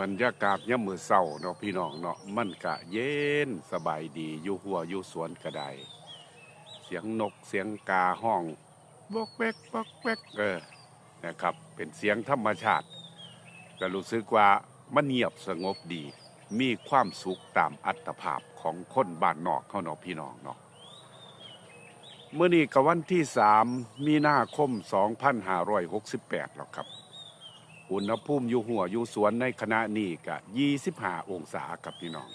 บรรยากาศย่ำมือเศร้าเนาะพี่น้องเนาะมันกะเย็นสบายดีอยู่หัวอยู่สวนก็ไดเสียงนกเสียงกาห้องบกแบกบกแบกเออนะครับ เป็นเสียงธรรมชาติ ก็รู้สึกว่ามันเงียบสงบดี มีความสุขตามอัตภาพของคนบ้านนอกเขาเนาะพี่น้องเนาะเมื่อนี้กับวันที่สามมีนาคม 2568แล้วครับ อุณหภูมิอยู่หัวอยู่สวนในคณะนี้ก็25องศาครับพี่น้อง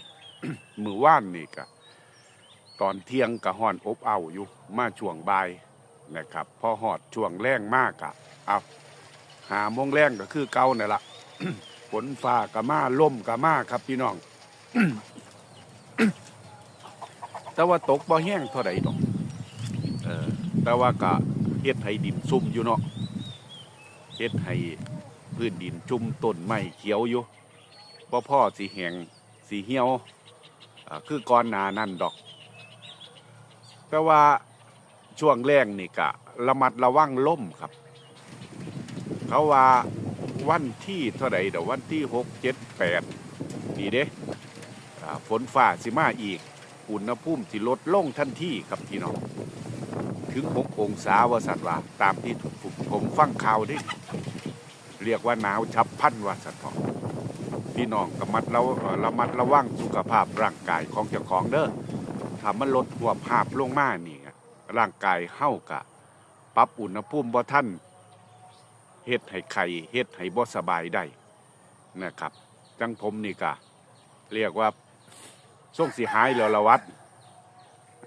มือว่านนี่ก็ตอนเที่ยงก็ฮ้อนอบเอาอยู่มาช่วงบ่ายนะครับ พอหอดช่วงแรงมากอะเอาหาโมงแรงก็คือเก่าเนี่นละฝนฟ้าก็มาลมก็มาครับพี่น้อง แต่ว่าตกบ่แห้งเท่าใดดอกเออแต่ว่าก็เฮ็ดให้ดินซุ่มอยู่เนาะเฮ็ดให้ พื้นดินจุ่มต้นไม้เขียวอยู่พ่อพ่อสีแหงสีเหี่ยวคือก่อนนานั่นดอก แต่ว่าช่วงแรงนี่กะระมัดระวังล่มครับ เขาว่าวันที่เท่าไหร่เดี๋ยววันที่หกเจ็ดแปดนี่เด้ฝนฟ้าสิมาอีก อุณหภูมิสิลดลงทันทีครับพี่น้อง ถึงหกองศาวาสัตว์ว่าตามที่ผมฟังข่าวเด้ เรียกว่าหนาวฉับพันว่าสัตว์ทองพี่น้องระมัดระเอ่อระมัดระวังสุขภาพร่างกายของเจ้าของเด้อถ้ามันลดหัวภาพลงมานี่ร่างกายเฮากะปรับอุณหภูมิบ่ท่านเฮ็ดให้ไข่เฮ็ดให้บ่สบายได้นะครับ จังผมนี่กะเรียกว่าส่งสิหายแล้วละวัด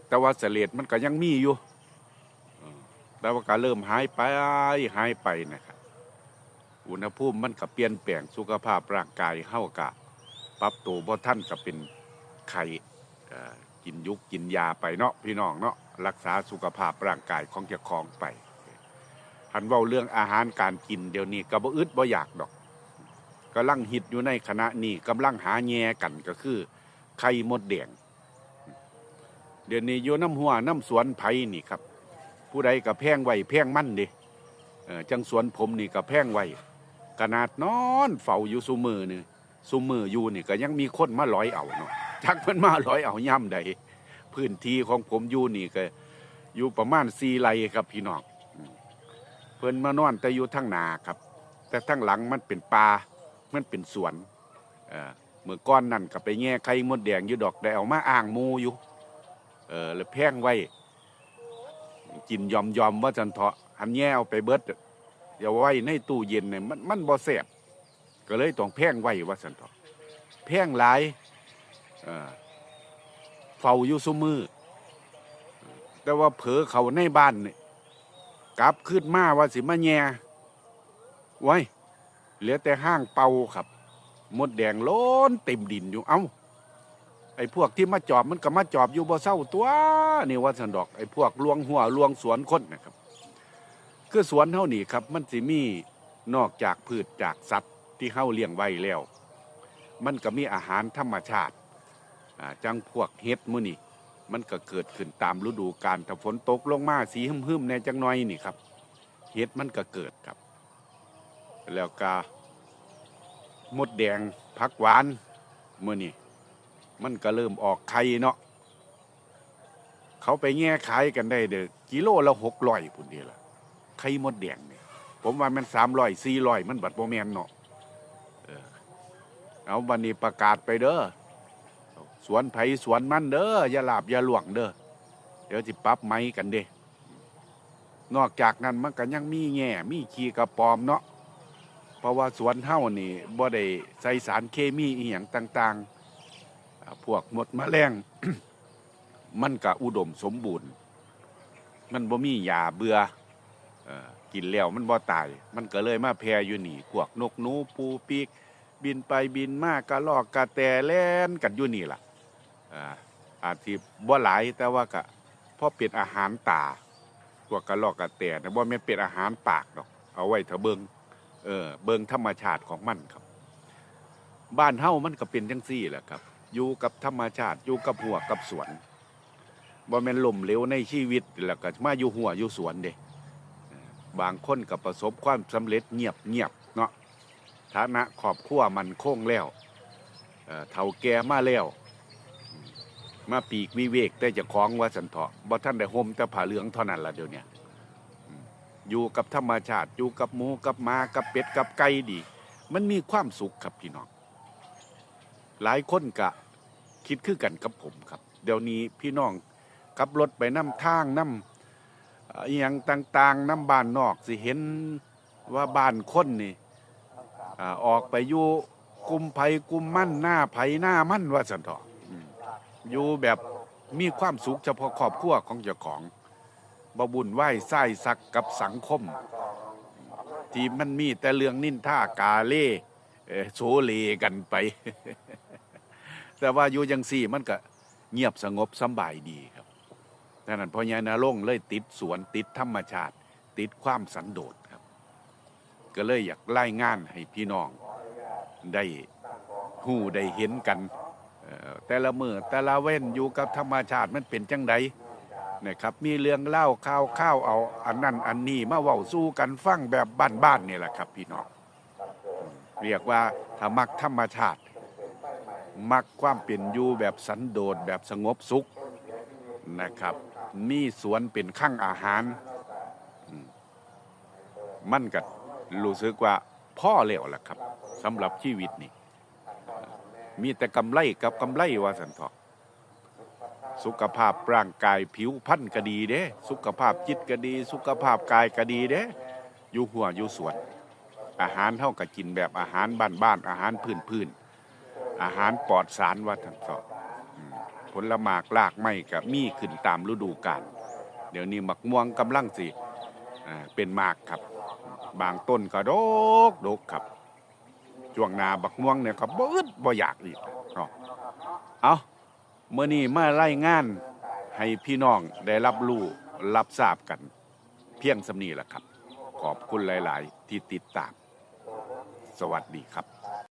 แต่ว่าเสลดมันก็ยังมีอยู่แต่ว่าก็เริ่มหายไปหายไปนะครับ อุณหภูมิมันก็เปลี่ยนแปลงสุขภาพร่างกายเฮากะปรับตัวบ่ท่านก็เป็นไข่กินยุกกินยาไปเนาะพี่น้องเนาะรักษาสุขภาพร่างกายของเจ้าของไปหันเว้าเรื่องอาหารการกินเดี๋ยวนี้ก็บ่อึดบ่อยากดอกกำลังฮิตอยู่ในคณะนี้กำลังหาแย่กันก็คือ ไข่มดแดงเดี๋ยวนี้อยู่น้ำหัวน้ำสวนไผ่นี่ครับ ผู้ใดก็แพงไว้แพงมั่นดิจังสวนผมนี่ก็แพงไว้ ขนาดนอนเฝ้าอยู่ซุมือนี่ซุมืออยู่นี่ก็ยังมีคนมาร้อยเอาเนาะจักเพิ่นมาร้อยเอาย่ำใดพื้นที่ของผมอยู่นี่ก็อยู่ประมาณสี่ไร่ครับพี่น้องอืมเพิ่นมานอนแต่อยู่ทั้งนาครับ แต่ทั้งหลังมันเป็นป่ามันเป็นสวนเออเมื่อก้อนนั่นก็ไปแง่ไข่มดแดงอยู่ดอกได้เอามาอ่างมูอยู่เออแล้วแพงไว้กินยอมยอมว่าจันเถาะอันแง่เอาไปเบิด อย่าไว้ในตู้เย็นเนี่ยมันมันบ่แสบก็เลยต้องแพงไว้ว่าสันทอแพงหลายเฝ้าอยู่ซุมือ แต่ว่าเผลอเขาในบ้านเนี่ยกลับขึ้นมาว่าสิมาแย่ไว้เหลือแต่ห้างเป่าครับ มดแดงล้นเต็มดินอยู่เอ้าไอ้พวกที่มาจอบมันก็มาจอบอยู่บ่เศร้าตัวนี่ว่าสันดอกไอ้พวกลวงหัวลวงสวนคนนะครับ คือสวนเฮานี่ครับ มันสิมีนอกจากพืชจากสัตว์ที่เฮาเลี้ยงไว้แล้ว มันก็มีอาหารธรรมชาติจังพวกเห็ดมื้อนี่มันก็เกิดขึ้นตามฤดูกาลถ้าฝนตกลงมาสีหึมๆในจังน้อยนี่ครับเห็ดมันก็เกิดครับ แล้วก็มดแดงผักหวานมื้อนี่มันก็เริ่มออกไข่เนาะเขาไปแง่ขายกันได้เด้อกิโลละหกร้อยพุ่นเดีละ ไข่มดแดงเนี่ยผมว่ามันสามร้อยสี่ร้อยมันบัดโมแมนเนาะเออเอาวันนี้ประกาศไปเด้อสวนไผ่สวนมันเด้ออย่าหลาบอย่าหลวงเด้อเดี๋ยวจิปรับไม้กันเด้นอกจากนั้นมันก็ยังมีแง่มีขี้กระปอมเนาะเพราะว่าสวนเฮ้านี่บ่ได้ใส่สารเคมีอีหยังต่าง ๆ พวกหมดมแมลงมันก็อุดมสมบูรณ์ มันบ่มียาเบือ่อ กินแล้วมันบ่ตาย มันก็เลยมาแพร่อยู่นี่พวกนกหนูปูปีก บินไปบินมากระลอกกระแตแล่นกันอยู่นี่ล่ะอ่าอาจสิบ่หลายแต่ว่าก็พอเป็นอาหารตาพวกกระลอกกระแตนะบ่แม่นเป็นอาหารปากดอก เอาไว้เถอะเบิงเออเบิงธรรมชาติของมันครับ บ้านเฮามันก็เป็นจังซี่แหละครับ อยู่กับธรรมชาติอยู่กับหัวกับสวนบ่แม่นลมเหลวในชีวิตแล้วก็มาอยู่หัวอยู่สวนเด้ บางคนก็ประสบความสำเร็จเงียบเงียบเนาะฐานะครอบครัวมันโค้งแล้วเอ่าแก่มาแล้ว มาปีกวิเวกแต่จะคล้องว่าสันเถาะบ่ท่านได้ห่มแต่ผ้าเหลืองเท่านั้นละเดี๋ยวนี้อยู่กับธรรมชาติอยู่กับหมูกับมากับเป็ดกับไก่ดี มันมีความสุขครับพี่น้องหลายคนกะคิดคือกันกับผมครับ เดี๋ยวนี้พี่น้องขับรถไปน้ำทางน้ำ อ่ออหย่างต่างๆน้ำบ้านนอกสิเห็นว่าบ้านคนนี่ออกไปอยู่กุมไผ่กุมมั่นหน้าไผ่หน้ามั่นว่าสันเถาะอืมอยู่แบบมีความสุขเฉพาะครอบครัวของเจ้าของบบุญไหว้ไส้สักกับสังคม ที่มันมีแต่เรื่องนินท่ากาเล่โซเลกันไป แต่ว่าอยู่ยังสี่มันก็เงียบสงบสบายดี ดังนั้นพอยานาลงเลยติดสวนติดธรรมชาติ ติดความสันโดษครับ ก็เลยอยากไล่งานให้พี่น้องได้หู้ได้เห็นกัน แต่ละมือแต่ละเว้นอยู่กับธรรมชาติมันเป็นจังไดนะครับมีเรื่องเล่าข่าวข้าวเอาอันนั้นอันนี้มาเว้าสู้กันฟังแบบบ้านๆนี่แหละครับ พี่น้องเรียกว่าถ้ามักธรรมชาติ มักความเป็นอยู่แบบสันโดษแบบสงบสุข นะครับมีสวนเป็นข้างอาหาร มันก็รู้สึกว่าพ่อแล้วล่ะครับสำหรับชีวิตนี่ มีแต่กำไรกับกำไรว่าสันเถาะสุขภาพร่างกายผิวพรรณก็ดีเด้ สุขภาพจิตก็ดี สุขภาพกายก็ดีเด้ อยู่หัวอยู่สวน อาหารเท่ากับกินแบบอาหารบ้านๆอาหารพื้นๆอาหารปลอดสารว่าทั้งสอง ผลหมากลากไม้กับมีขึ้นตามฤดูกาลเดี๋ยวนี้หมักม่วงกำลังสิเป็นหมากครับ บางต้นก็ดกดกครับช่วงนาบักม่วงเนี่ยครับบ่อึดบ่อยากอีกเนาะเอาเมื่อนี้มาไล่งาน ให้พี่น้องได้รับรู้รับทราบกัน เพียงสำนีแหละครับ ขอบคุณหลาย ๆ ที่ติดตาม สวัสดีครับ